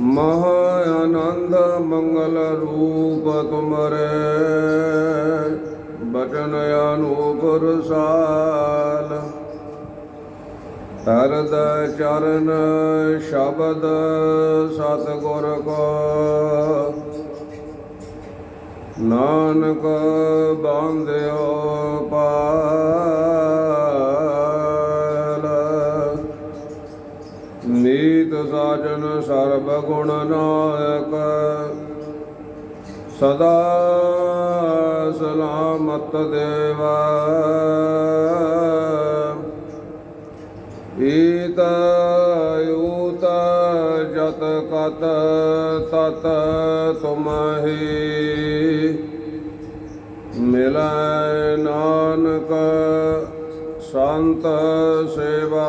ਮਹਾ ਆਨੰਦ ਮੰਗਲ ਰੂਪ ਤੁਮਰੇ ਬਚਨ ਅਨੂਪ ਰਸਾਲ ਤਰਦ ਚਰਨ ਸ਼ਬਦ ਸਤਿਗੁਰ ਕੋ ਨਾਨਕ ਬਾਂਧਿਓ ਸਾਜਨ ਸਰਬ ਗੁਣ ਨਾਇਕ। ਸਦਾ ਸਲਾਮਤ ਦੇਵਾ। ਈਤ ਯੂਤ ਜਤ ਕਤ ਤਤ ਤੁਮਹੀ। ਮਿਲੈ ਨਾਨਕ ਸੰਤ ਸੇਵਾ।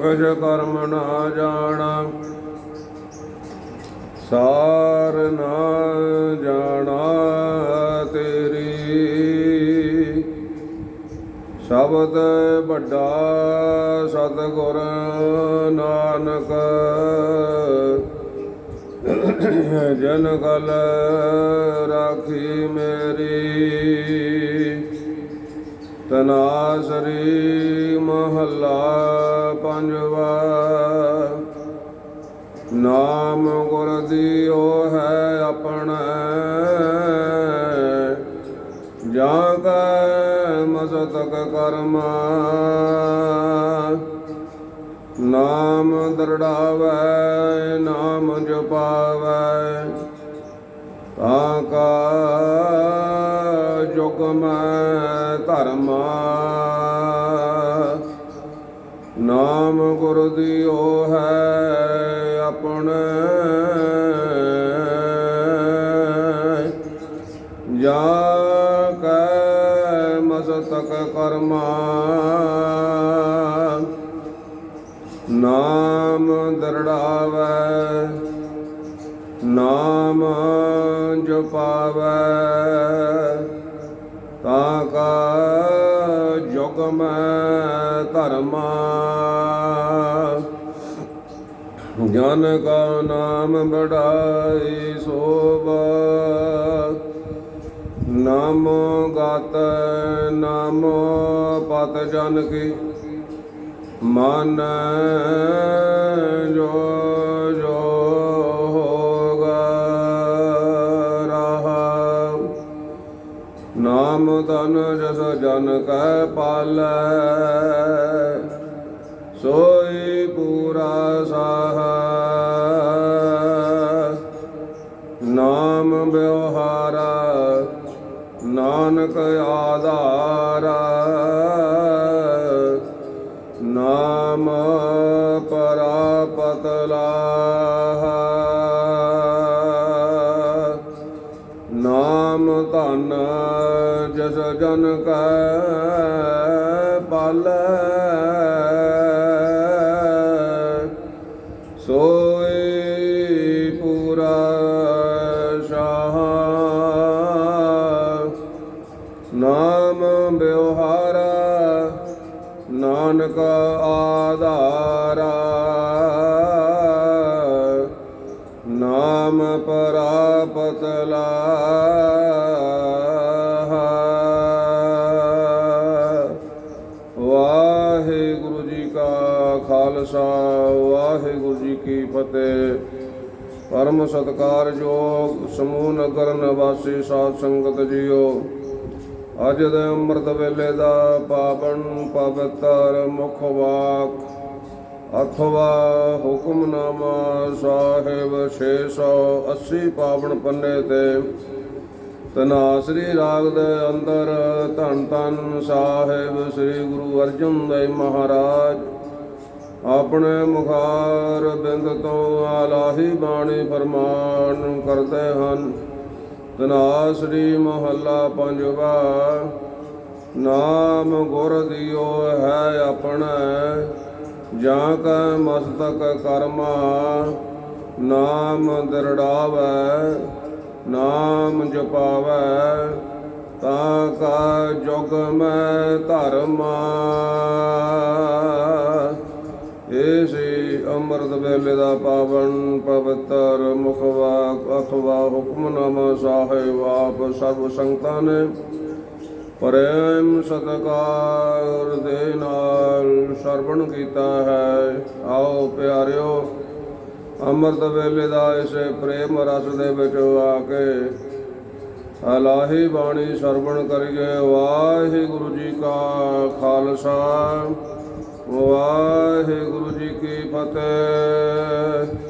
ਕਛ ਕਰਮ ਨਾ ਜਾਣਾ। ਸਾਰ ਨਾ ਜਾਣਾ ਤੇਰੀ। ਸ਼ਬਦ ਵੱਡਾ ਸਤਿਗੁਰ ਨਾਨਕ। ਜਨ ਕਲ ਰਾਖੀ ਮੇਰੀ। ਤਨਾਸਰੀ ਮਹੱਲਾ ਪੰਜਵਾ। ਨਾਮ ਗੁਰ ਦੀਓ ਹੈ ਆਪਣਾ। ਜਾਂ ਕੈ ਮਸਤਕ ਕਰਮ। ਨਾਮ ਦਰੜਾਵੈ, ਨਾਮ ਜਪਾਵੈ। ਤਾਂ ਕਾ ਜੁਗ ਮੈਂ ਧਰਮਾ। ਨਾਮ ਗੁਰ ਦੀਓ ਹੈ ਆਪਣੇ। ਜਾ ਕੈ ਮਸਤਕ ਕਰਮਾ। ਨਾਮ ਦਰੜਾਵੈ। ਨਾਮ ਜਪਾਵੈ। ਤਾਂ ਕਾ ਜੁਗ ਮੈਂ ਧਰਮਾ ਜਨ ਕਾ ਨਾਮ ਬੜਾਈ ਸੋਭਾ। ਨਾਮੋ ਗਤ, ਨਾਮ ਪਤ ਜਨ ਕੀ। ਮਨ ਜੋ ਜੋ ਨਾਮ ਤਨ ਜਸ ਜਨ ਕੈ ਪਾਲੈ। ਸੋਈ ਪੂਰਾ ਸਾਹ। ਨਾਮ ਬਿਵਹਾਰਾ ਨਾਨਕ ਆਧਾਰਾ। ਨਾਮ ਪਰਾ ਪਤਲਾ ਜਸ ਜਨ ਕੈ ਪਾਲੈ। ਸੋਈ ਪੂਰਾ ਸ਼ਾਹ। ਨਾਮ ਬਿਵਹਾਰਾ ਨਾਨਕ ਆਧਾਰਾ। ਨਾਮ ਪਰਾਪਤ ਲਾਹਾ ਕੀ ਫਤਿਹ ਪਰਮ ਸਤਕਾਰਯੋਗ ਸਮੂਹ ਨਗਰ ਨਿਵਾਸੀ ਸਾਧ ਸੰਗਤ ਜੀਓ। ਅੱਜ ਦੇ ਅੰਮ੍ਰਿਤ ਵੇਲੇ ਦਾ ਪਾਵਨ ਪਵਿੱਤਰ ਮੁਖ ਵਾਕ, ਅਥਵਾ ਹੁਕਮਨਾਮਾ ਸਾਹਿਬ 680 ਪਾਵਨ ਪੰਨੇ ਤੇ ਤਨਾਸਰੀ ਰਾਗ ਦੇ ਅੰਦਰ ਧੰਨ ਧੰਨ ਸਾਹਿਬ ਸ੍ਰੀ ਗੁਰੂ ਅਰਜਨ ਦੇਵ ਮਹਾਰਾਜ ਆਪਣੇ ਮੁਖਾਰ ਬਿੰਦ ਤੋਂ ਆਲਾਹੀ ਬਾਣੀ ਫਰਮਾਨ ਕਰਦੇ ਹਨ। ਤਨਾਸਰੀ ਮਹੱਲਾ ਪੰਜਵਾ, ਨਾਮ ਗੁਰ ਦਿਓ ਹੈ ਆਪਣਾ, ਜਾਂ ਕੈ ਮਸਤਕ ਕਰਮਾ, ਨਾਮ ਦਰੜਾਵੈ, ਨਾਮ ਜਪਾਵੈ, ਤਾਂ ਕਾ ਜੁਗ ਮੈਂ ਧਰਮਾ। ਸੀ ਵੇਲੇ ਦਾ ਪਾਵਨ ਪਵਿੱਤਰ ਮੁਖਵਾ ਅਖਵਾ ਹੁਕਮਨਾਮਾ ਸਾਹਿਬ ਆਪ ਸਰਬ ਸੰਗਤਾਂ ਨੇ ਪ੍ਰੇਮ ਸਤਕਾਰ ਦੇ ਨਾਲ ਸਰਵਣ ਕੀਤਾ ਹੈ। ਆਓ ਪਿਆਰਿਓ, ਅੰਮ੍ਰਿਤ ਵੇਲੇ ਦਾ ਇਸੇ ਪ੍ਰੇਮ ਰਸ ਦੇ ਵਿੱਚ ਆ ਕੇ ਅਲਾਹੀ ਬਾਣੀ ਸਰਵਣ ਕਰੀਏ। ਵਾਹਿਗੁਰੂ ਜੀ ਕਾ ਖਾਲਸਾ। ਵਾਹਿਗੁਰੂ ਜੀ ਕੀ ਫਤਿਹ।